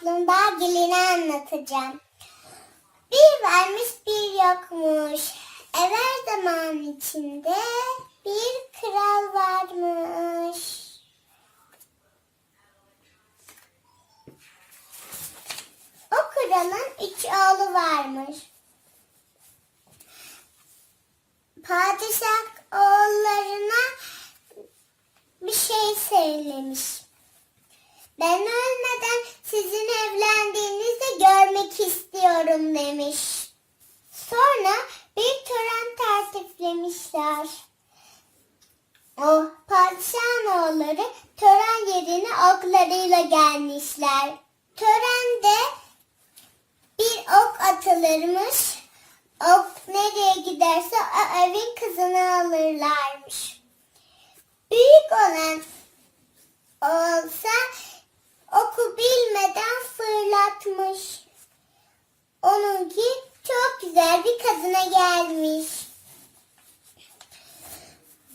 kaplumbağa gelini anlatacağım. Bir varmış bir yokmuş. Evvel zaman içinde bir kral varmış. O kralın üç oğlu varmış. Padişah oğullarına bir şey söylemiş. Ben ölmeden sizin evlendiğinizi görmek istiyorum demiş. Sonra bir tören tertiplemişler. O padişahın oğulları tören yerine oklarıyla gelmişler. Törende bir ok atılırmış. Ok nereye giderse o evin kızını alırlarmış. Büyük olan fırlatmış. Onunki çok güzel bir kadına gelmiş.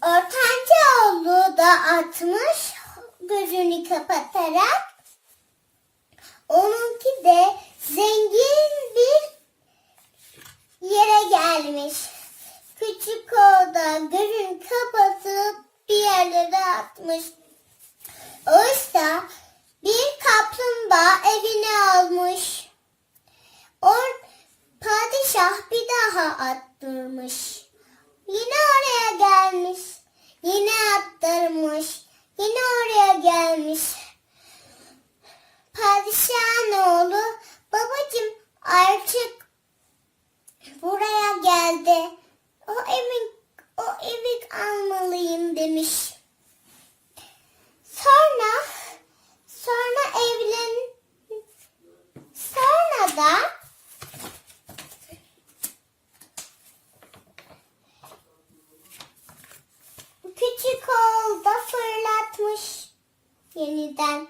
Ortanca oğlu da atmış gözünü kapatarak. Onunki de zengin bir yere gelmiş. Küçük oğlu da gözünü kapatıp bir yerlere atmış. Oysa bir kaplumbağa evine almış. O padişah bir daha attırmış. Yine oraya gelmiş. Yine attırmış. Yine oraya gelmiş. Padişahın oğlu babacım artık buraya geldi. O evi, o evi demiş. Sonra sonra evlen sonra da küçük oğul da fırlatmış yeniden.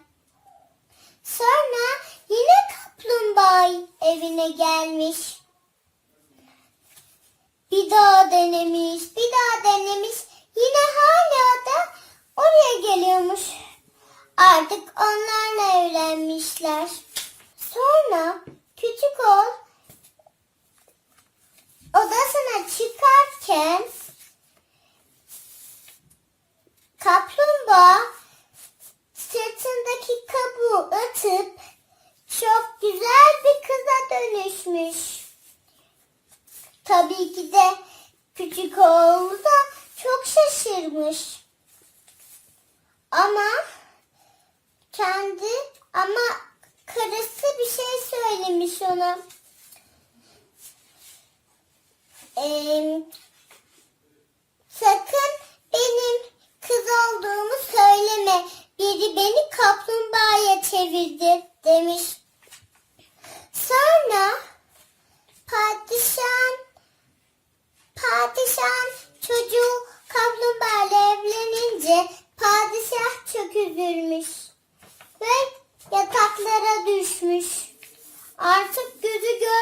Sonra yine kaplumbağa evine gelmiş. Bir daha denemiş, bir daha denemiş. Yine hala da oraya geliyormuş. Artık onlarla evlenmişler. Sonra küçük oğul odasına çıkarken kaplumbağa sırtındaki kabuğu atıp çok güzel bir kıza dönüşmüş. Tabii ki de küçük oğlu da çok şaşırmış. Ama kendi ama karısı bir şey söylemiş ona. Ee, sakın benim kız olduğumu söyleme.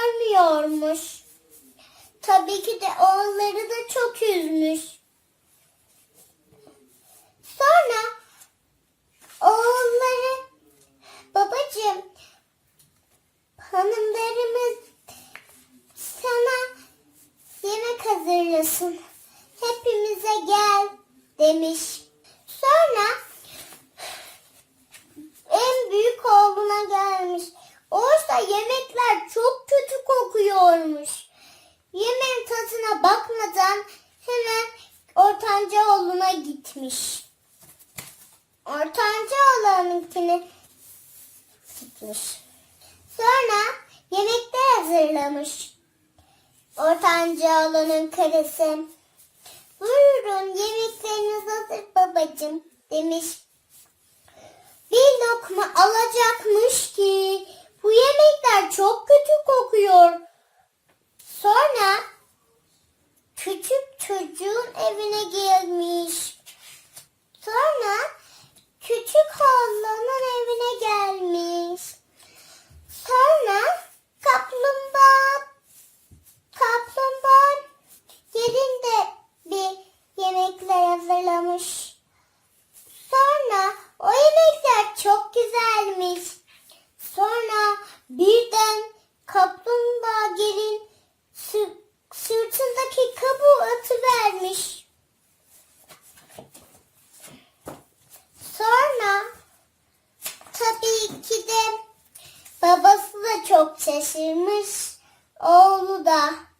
Görmüyormuş. Tabii ki de oğulları da çok üzmüş. Sonra oğulları babacığım hanımlarımız sana yemek hazırlasın. Hepimize gel demiş. Sonra en büyük oğluna gelmiş. Oysa yemekler çok kötü kokuyormuş. Yemeğin tadına bakmadan hemen ortanca oğluna gitmiş. Ortanca oğlanınkini gitmiş. Sonra yemekler hazırlamış. Ortanca oğlanın karısı. Buyurun yemekleriniz hazır babacığım demiş. Bir lokma alacakmış ki bu yemekler çok kötü kokuyor. Sonra küçük çocuğun evine gelmiş. Sonra küçük oğlanın evine gelmiş. Sonra kaplumbağa kaplumbağa yerinde bir yemekler hazırlamış. Sonra o yemekler çok güzelmiş. Sonra Birden kaplumbağa gelin sırtındaki kabuğu atıvermiş. Sonra tabii ki de babası da çok şaşırmış, oğlu da.